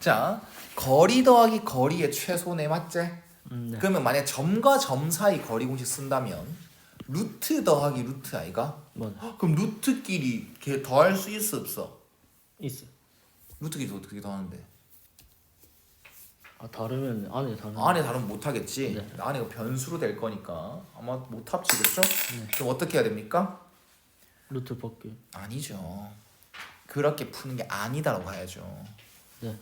자, 거리 더하기 거리의 최소네 맞지? 음, 네. 그러면 만약 점과 점 사이 거리 공식 쓴다면 루트 더하기 루트 아이가? 맞아. 헉, 그럼 루트끼리 걔 더할 수 있어 없어? 있어. 루트끼리 어떻게 더하는데? 아 다르면 안에 다르면. 안에 다르면 못 하겠지. 네. 안에가 변수로 될 거니까 아마 못 합치겠죠? 네. 그럼 어떻게 해야 됩니까? 루트 벗기. 아니죠. 그렇게 푸는 게 아니다라고 해야죠. 네.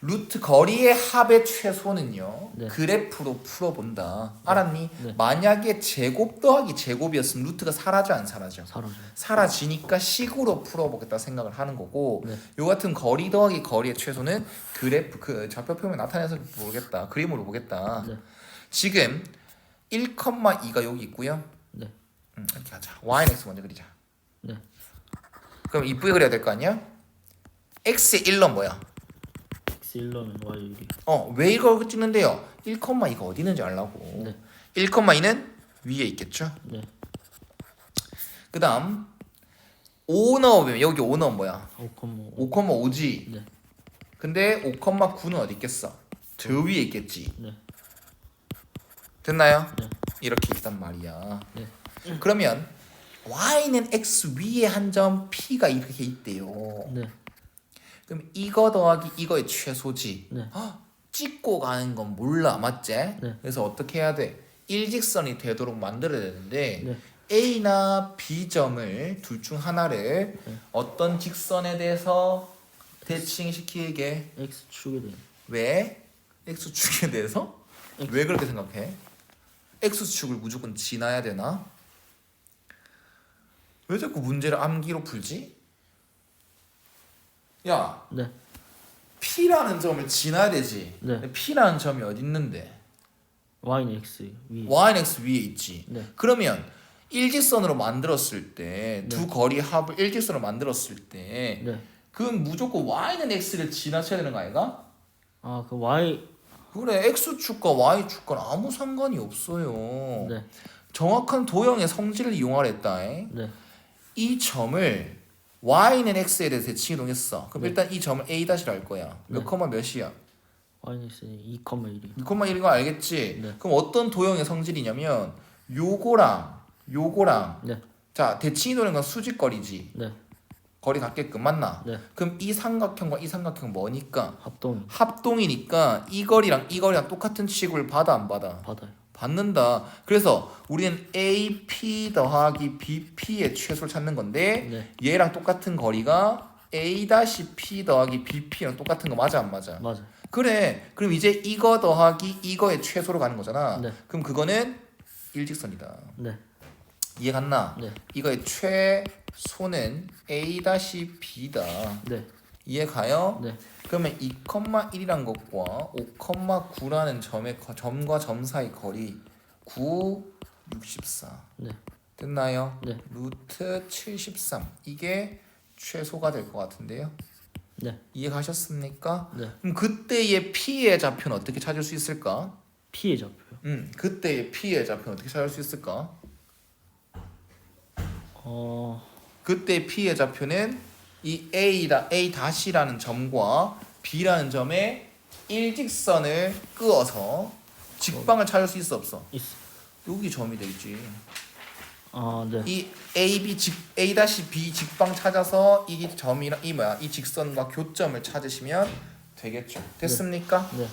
루트 거리의 합의 최소는요. 네. 그래프로 풀어본다. 알았니? 네. 만약에 제곱 더하기 제곱이었으면 루트가 사라져 안 사라져? 사라져. 사라지니까 식으로 풀어보겠다 생각을 하는 거고 네. 요 같은 거리 더하기 거리의 최소는 그래프 그 좌표표면 나타내서 보겠다. 그림으로 보겠다. 네. 지금 1,2가 여기 있고요. 네. 음, 이렇게 하자. yx 먼저 그리자. 네. 그럼 이쁘게 그려야 될 거 아니야? x의 1은 뭐야? 1로는 y 1이. 어, 왜 이걸 찍는데요? 1,2가 어디 있는지 알라고. 네. 1,2는 위에 있겠죠? 네. 그다음 5 넣으면 여기 5 넣으면 뭐야? 5,5. 5,5지. 네. 근데 5,9는 어디 있겠어? 저 위에 있겠지. 네. 됐나요? 네. 이렇게 있단 말이야. 네. 그러면 y는 x 위에 한 점 p가 이렇게 있대요. 네. 그럼 이거 더하기 이거의 최소지. 네. 헉, 찍고 가는 건 몰라, 맞지? 네. 그래서 어떻게 해야 돼? 일직선이 되도록 만들어야 되는데 네. A나 B 점을 둘 중 하나를 네. 어떤 직선에 대해서 대칭시키게 x 축에 대한. 왜? X축에 대해서? X. 왜 그렇게 생각해? X축을 무조건 지나야 되나? 왜 자꾸 문제를 암기로 풀지? 야, 네. P라는 점을 지나야 되지. 네. P라는 점이 어디 있는데? y는 x 위. Y는 X 위에 있지. 네. 그러면 일직선으로 만들었을 때두 네. 거리 합을 일직선으로 만들었을 때 네. 그건 무조건 Y는 X를 지나쳐야 되는 거 아이가? 아 그 y. 그래 X축과 Y축과는 아무 상관이 없어요. 네. 정확한 도형의 성질을 이용하랬다. 네. 이 점을 Y는 X에 대해서 대칭 이동했어. 그럼 네. 일단 이 점을 A 다시로 할 거야. 몇 네. 컴마 몇이야? y는 x 2,1이. 2,1인 거 알겠지? 네. 그럼 어떤 도형의 성질이냐면 요거랑 요거랑 네. 자 대칭이 도는 건 수직거리지. 네. 거리 같게끔 맞나? 네. 그럼 이 삼각형과 이 삼각형 뭐니까? 합동 합동이니까 이 거리랑 이 거리랑 똑같은 취급을 받아 안 받아? 받아요. 받는다. 그래서 우리는 AP 더하기 BP의 최소를 찾는 건데 네. 얘랑 똑같은 거리가 A-P 더하기 BP랑 똑같은 거 맞아 안 맞아? 맞아. 그래. 그럼 이제 이거 더하기 이거의 최소로 가는 거잖아. 네. 그럼 그거는 일직선이다. 네. 이해 갔나? 네. 이거의 최소는 A-B다. 네. 이해 가요? 네. 그러면 2,1이란 것과 5,9라는 점의 거- 점과 점 사이 거리 9, 64. 네. 됐나요? 네. 루트 73. 이게 최소가 될 것 같은데요. 네. 이해 가셨습니까? 네. 그럼 그때의 P의 좌표는 어떻게 찾을 수 있을까? 피해 잡혀요. 음, 그때의 P의 좌표는 어떻게 찾을 수 있을까? 어. 그때 P의 좌표는 이 A다 A 다시라는 점과 B라는 점의 일직선을 끄어서 직방을 찾을 수 있어 없어? 있어. 여기 점이 되겠지. 아 네. 이 A B 직 A 다시 B 직방 찾아서 이 점이랑 이 뭐야 이 직선과 교점을 찾으시면 되겠죠. 됐습니까? 네.